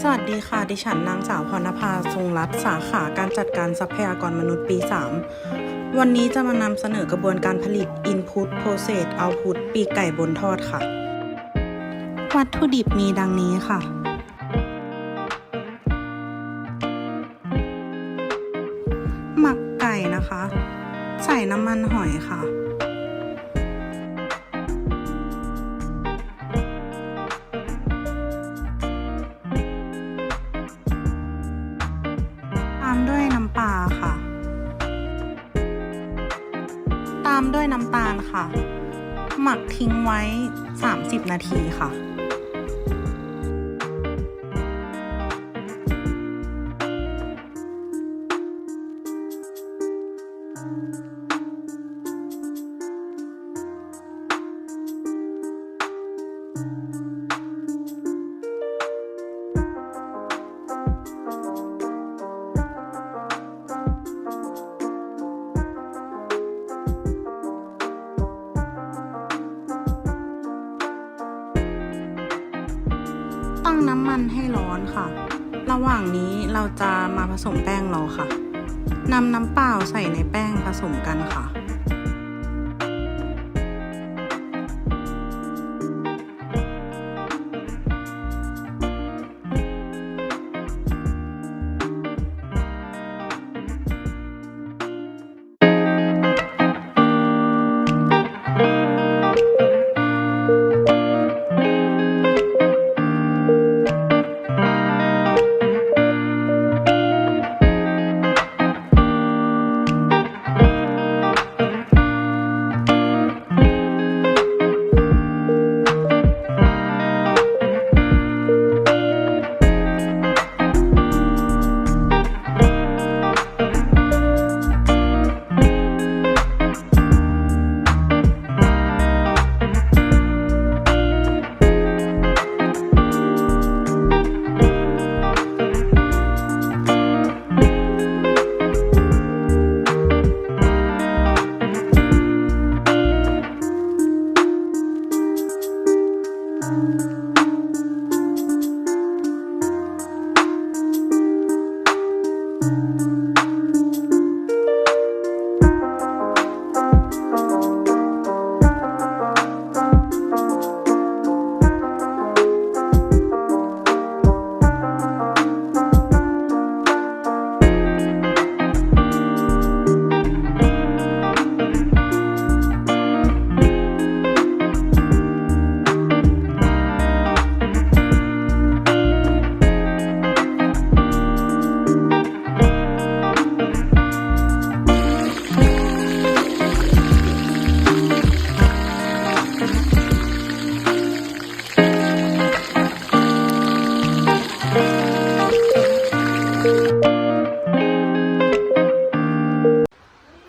สวัสดีค่ะ ดิฉันนางสาวพรณภาทรงรัตสาขาการจัดการทรัพยากรมนุษย์ปี 3 วันนี้จะมานำเสนอกระบวนการผลิต Input Process Output ปีกไก่บนทอดค่ะ วัตถุดิบมีดังนี้ค่ะ หมักไก่นะคะ ใส่น้ำมันหอยค่ะามด้วยน้ำตาลค่ะ หมักทิ้งไว้ 30 นาทีค่ะตั้ งน้ำมันให้ร้อนค่ะ ระหว่างนี้เราจะมาผสมแป้งเราค่ะนำน้ำเปล่าใส่ในแป้งผสมกันค่ะ Podcast.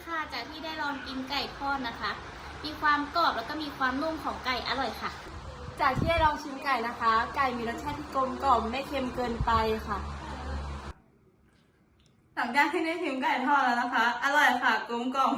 ค่ะจากที่ได้ลองกินไก่ทอดนะคะ มีความกรอบแล้วก็มีความนุ่มของไก่อร่อยค่ะ จากที่ได้ลองชิมไก่นะคะ ไก่มีรสชาติที่กลมกล่อมไม่เค็มเกินไปค่ะหลังจากที่ได้ชิมไก่ทอดแล้วนะคะ อร่อยค่ะกลมกล่อม